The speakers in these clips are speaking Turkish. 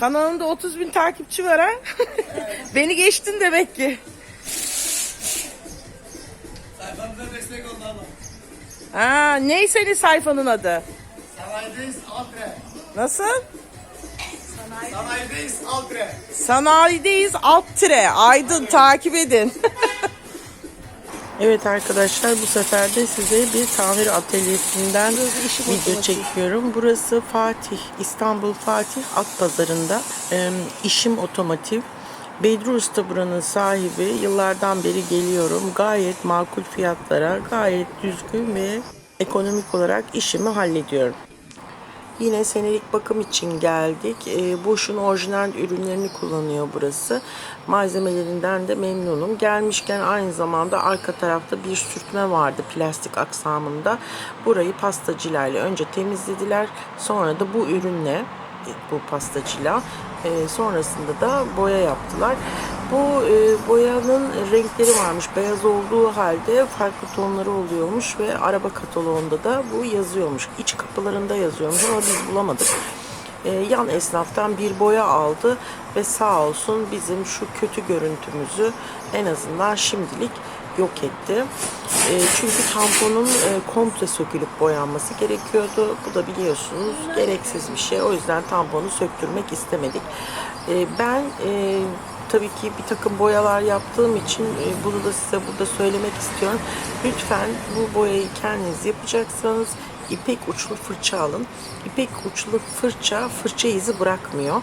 Kanalında 30 bin takipçi var ha. Beni geçtin demek ki. Sayfamıza destek oldu ama. Ha, ne senin sayfanın adı? Sanayideyiz Altre. Nasıl? Sanayideyiz Altre. Sanayideyiz alt tire. Aydın takip edin. evet arkadaşlar bu sefer de size bir tamir atölyesinden video çekiyorum. Burası Fatih, İstanbul Fatih At Pazarı'nda Ee, işim otomotiv. Bedru Usta buranın sahibi. Yıllardan beri geliyorum. Gayet makul fiyatlara, gayet düzgün ve ekonomik olarak işimi hallediyorum. Yine senelik bakım için geldik. E, Bosch'un orijinal ürünlerini kullanıyor burası. Malzemelerinden de memnunum. Gelmişken aynı zamanda arka tarafta bir sürtme vardı plastik aksamında. Burayı pastacılarla önce temizlediler. Sonra da bu ürünle e, bu pastacıyla e, sonrasında da boya yaptılar. Bu e, boyanın renkleri varmış. Beyaz olduğu halde farklı tonları oluyormuş ve araba kataloğunda da bu yazıyormuş. İç kapılarında yazıyormuş ama biz bulamadık. E, yan esnaftan bir boya aldı ve sağ olsun bizim şu kötü görüntümüzü en azından şimdilik yok etti. E, çünkü tamponun e, komple sökülüp boyanması gerekiyordu. Bu da biliyorsunuz gereksiz bir şey. O yüzden tamponu söktürmek istemedik. E, ben e, tabii ki bir takım boyalar yaptığım için e, bunu da size burada söylemek istiyorum. Lütfen bu boyayı kendiniz yapacaksanız ipek uçlu fırça alın. İpek uçlu fırça fırça izi bırakmıyor.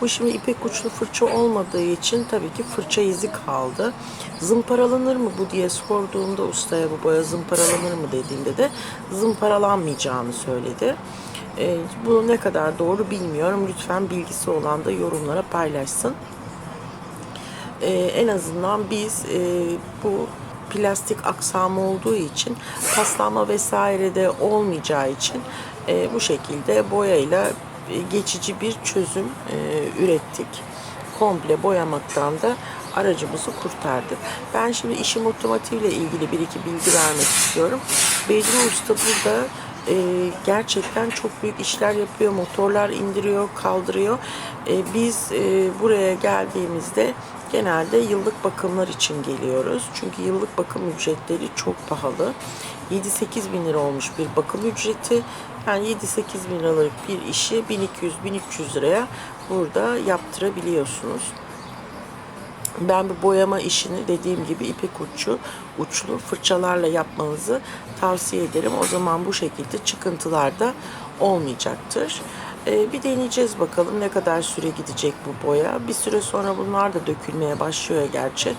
Bu şimdi ipek uçlu fırça olmadığı için tabii ki fırça izi kaldı. Zımparalanır mı bu diye sorduğumda ustaya bu boya zımparalanır mı dediğimde de zımparalanmayacağını söyledi. E, bu ne kadar doğru bilmiyorum. Lütfen bilgisi olan da yorumlara paylaşsın. E, en azından biz e, bu plastik aksamı olduğu için paslanma vesaire de olmayacağı için e, bu şekilde boyayla geçici bir çözüm e, ürettik. Komple boyamaktan da aracımızı kurtardık. Ben şimdi işim otomotivle ilgili bir iki bilgi vermek istiyorum. Bedri Usta burada e, gerçekten çok büyük işler yapıyor. Motorlar indiriyor, kaldırıyor. E, biz e, buraya geldiğimizde genelde yıllık bakımlar için geliyoruz. Çünkü yıllık bakım ücretleri çok pahalı. 7-8 bin lira olmuş bir bakım ücreti. Yani 7-8 bin liralık bir işi 1200-1300 liraya burada yaptırabiliyorsunuz. Ben bu boyama işini dediğim gibi ipek uçlu, uçlu fırçalarla yapmanızı tavsiye ederim. O zaman bu şekilde çıkıntılar da olmayacaktır. Ee, bir deneyeceğiz bakalım ne kadar süre gidecek bu boya. Bir süre sonra bunlar da dökülmeye başlıyor gerçi.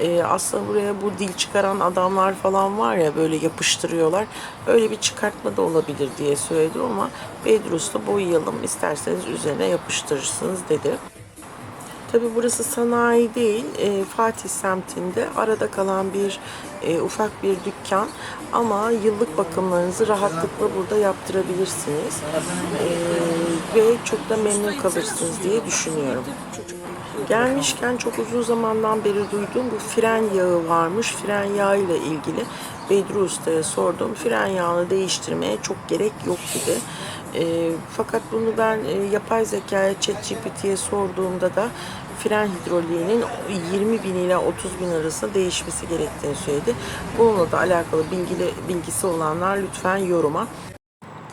Ee, aslında buraya bu dil çıkaran adamlar falan var ya böyle yapıştırıyorlar. Öyle bir çıkartma da olabilir diye söyledim ama Bedrus'ta boyayalım isterseniz üzerine yapıştırırsınız dedi. Tabii burası sanayi değil, e, Fatih semtinde arada kalan bir e, ufak bir dükkan ama yıllık bakımlarınızı rahatlıkla burada yaptırabilirsiniz E, ve çok da memnun kalırsınız diye düşünüyorum. Gelmişken çok uzun zamandan beri duyduğum bu fren yağı varmış. Fren yağı ile ilgili Bedru Usta'ya sordum. Fren yağını değiştirmeye çok gerek yok dedi. E, fakat bunu ben e, yapay zekaya ChatGPT'ye sorduğumda da fren hidroliğinin 20 bin ile 30 bin arasında değişmesi gerektiğini söyledi. Bununla da alakalı bilgili, bilgisi olanlar lütfen yoruma.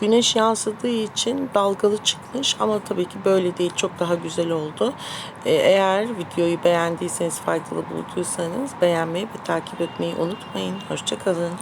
Güneş yansıdığı için dalgalı çıkmış ama tabii ki böyle değil çok daha güzel oldu. Ee, Eğer videoyu beğendiyseniz faydalı bulduysanız beğenmeyi ve takip etmeyi unutmayın. Hoşçakalın.